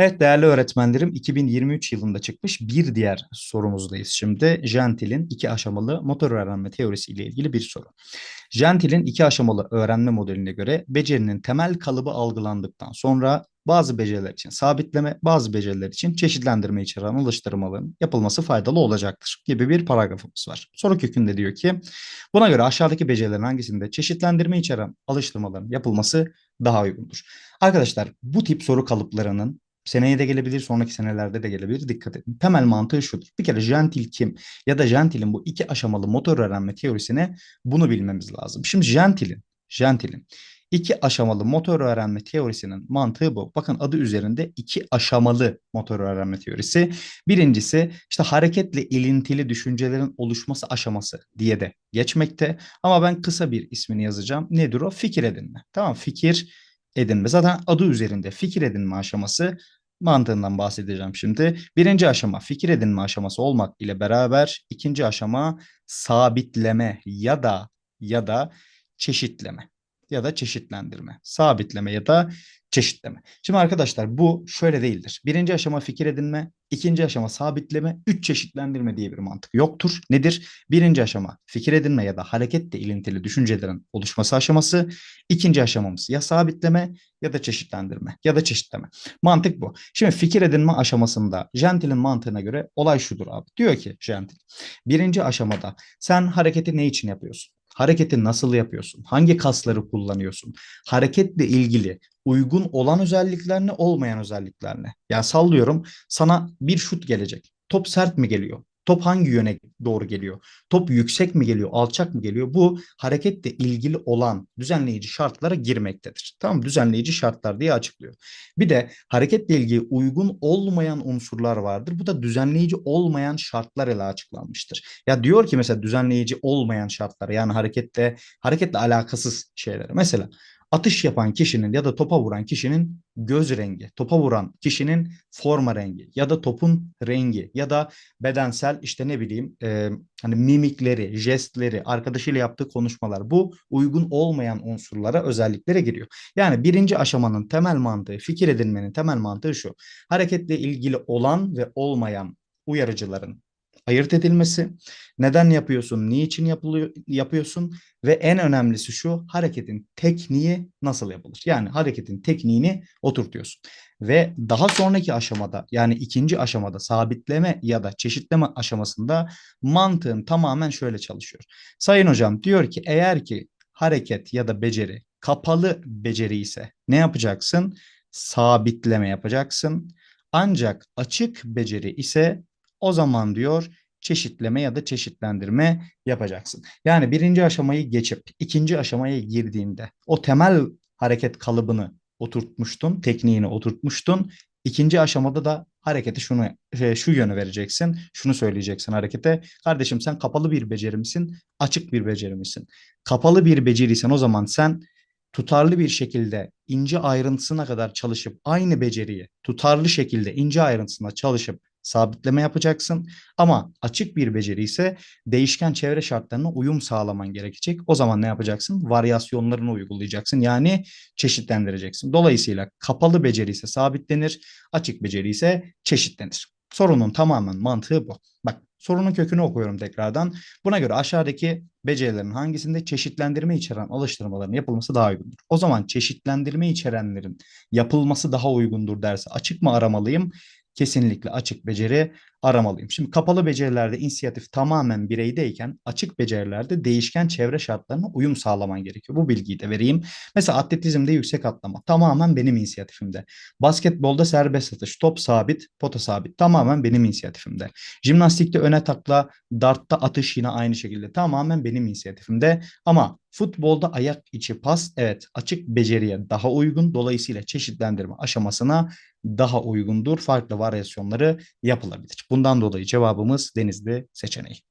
Evet değerli öğretmenlerim 2023 yılında çıkmış bir diğer sorumuzdayız şimdi. Gentil'in iki aşamalı motor öğrenme teorisi ile ilgili bir soru. Gentil'in iki aşamalı öğrenme modeline göre becerinin temel kalıbı algılandıktan sonra bazı beceriler için sabitleme, bazı beceriler için çeşitlendirme içeren alıştırmaların yapılması faydalı olacaktır gibi bir paragrafımız var. Soru kökünde diyor ki buna göre aşağıdaki becerilerin hangisinde çeşitlendirme içeren alıştırmaların yapılması daha uygundur. Arkadaşlar bu tip soru kalıplarının Seneye de gelebilir, sonraki senelerde de gelebilir. Dikkat edin. Temel mantığı şudur. Bir kere Gentil kim ya da Gentil'in bu iki aşamalı motor öğrenme teorisine bunu bilmemiz lazım. Şimdi Gentil'in, Gentil'in iki aşamalı motor öğrenme teorisinin mantığı bu. Bakın adı üzerinde iki aşamalı motor öğrenme teorisi. Birincisi işte hareketle ilintili düşüncelerin oluşması aşaması diye de geçmekte. Ama ben kısa bir ismini yazacağım. Nedir o? Fikir edinme. Tamam fikir edinme. Zaten adı üzerinde fikir edinme aşaması mantığından bahsedeceğim şimdi. Birinci aşama fikir edinme aşaması olmak ile beraber ikinci aşama sabitleme ya da ya da çeşitleme ya da çeşitlendirme. Sabitleme ya da çeşitleme. Şimdi arkadaşlar bu şöyle değildir. Birinci aşama fikir edinme, ikinci aşama sabitleme, üç çeşitlendirme diye bir mantık yoktur. Nedir? Birinci aşama fikir edinme ya da hareketle ilintili düşüncelerin oluşması aşaması. İkinci aşamamız ya sabitleme ya da çeşitlendirme ya da çeşitleme. Mantık bu. Şimdi fikir edinme aşamasında Gentil'in mantığına göre olay şudur abi. Diyor ki Gentil, birinci aşamada sen hareketi ne için yapıyorsun? Hareketi nasıl yapıyorsun? Hangi kasları kullanıyorsun? Hareketle ilgili uygun olan özellikler ne, olmayan özellikler ne? Yani sallıyorum sana bir şut gelecek. Top sert mi geliyor? Top hangi yöne doğru geliyor? Top yüksek mi geliyor, alçak mı geliyor? Bu hareketle ilgili olan düzenleyici şartlara girmektedir. Tamam Düzenleyici şartlar diye açıklıyor. Bir de hareketle ilgili uygun olmayan unsurlar vardır. Bu da düzenleyici olmayan şartlar ile açıklanmıştır. Ya diyor ki mesela düzenleyici olmayan şartlar yani hareketle hareketle alakasız şeyler. Mesela atış yapan kişinin ya da topa vuran kişinin göz rengi, topa vuran kişinin forma rengi ya da topun rengi ya da bedensel işte ne bileyim e, hani mimikleri, jestleri, arkadaşıyla yaptığı konuşmalar bu uygun olmayan unsurlara, özelliklere giriyor. Yani birinci aşamanın temel mantığı, fikir edinmenin temel mantığı şu. Hareketle ilgili olan ve olmayan uyarıcıların ayırt edilmesi, neden yapıyorsun, niçin yapılıyor, yapıyorsun ve en önemlisi şu hareketin tekniği nasıl yapılır? Yani hareketin tekniğini oturtuyorsun. Ve daha sonraki aşamada yani ikinci aşamada sabitleme ya da çeşitleme aşamasında mantığın tamamen şöyle çalışıyor. Sayın hocam diyor ki eğer ki hareket ya da beceri kapalı beceri ise ne yapacaksın? Sabitleme yapacaksın. Ancak açık beceri ise o zaman diyor çeşitleme ya da çeşitlendirme yapacaksın. Yani birinci aşamayı geçip ikinci aşamaya girdiğinde o temel hareket kalıbını oturtmuştun, tekniğini oturtmuştun. İkinci aşamada da hareketi şunu şey, şu yönü vereceksin. Şunu söyleyeceksin harekete. Kardeşim sen kapalı bir beceri misin? Açık bir beceri misin? Kapalı bir beceriysen o zaman sen tutarlı bir şekilde ince ayrıntısına kadar çalışıp aynı beceriyi tutarlı şekilde ince ayrıntısına çalışıp sabitleme yapacaksın. Ama açık bir beceri ise değişken çevre şartlarına uyum sağlaman gerekecek. O zaman ne yapacaksın? Varyasyonlarını uygulayacaksın. Yani çeşitlendireceksin. Dolayısıyla kapalı beceri ise sabitlenir, açık beceri ise çeşitlenir. Sorunun tamamen mantığı bu. Bak sorunun kökünü okuyorum tekrardan. Buna göre aşağıdaki becerilerin hangisinde çeşitlendirme içeren alıştırmaların yapılması daha uygundur? O zaman çeşitlendirme içerenlerin yapılması daha uygundur derse açık mı aramalıyım? Kesinlikle açık beceri aramalıyım. Şimdi kapalı becerilerde inisiyatif tamamen bireydeyken açık becerilerde değişken çevre şartlarına uyum sağlaman gerekiyor. Bu bilgiyi de vereyim. Mesela atletizmde yüksek atlama tamamen benim inisiyatifimde. Basketbolda serbest atış, top sabit, pota sabit tamamen benim inisiyatifimde. Jimnastikte öne takla, dartta atış yine aynı şekilde tamamen benim inisiyatifimde. Ama futbolda ayak içi pas evet açık beceriye daha uygun. Dolayısıyla çeşitlendirme aşamasına daha uygundur. Farklı varyasyonları yapılabilir. Bundan dolayı cevabımız Denizli seçeneği.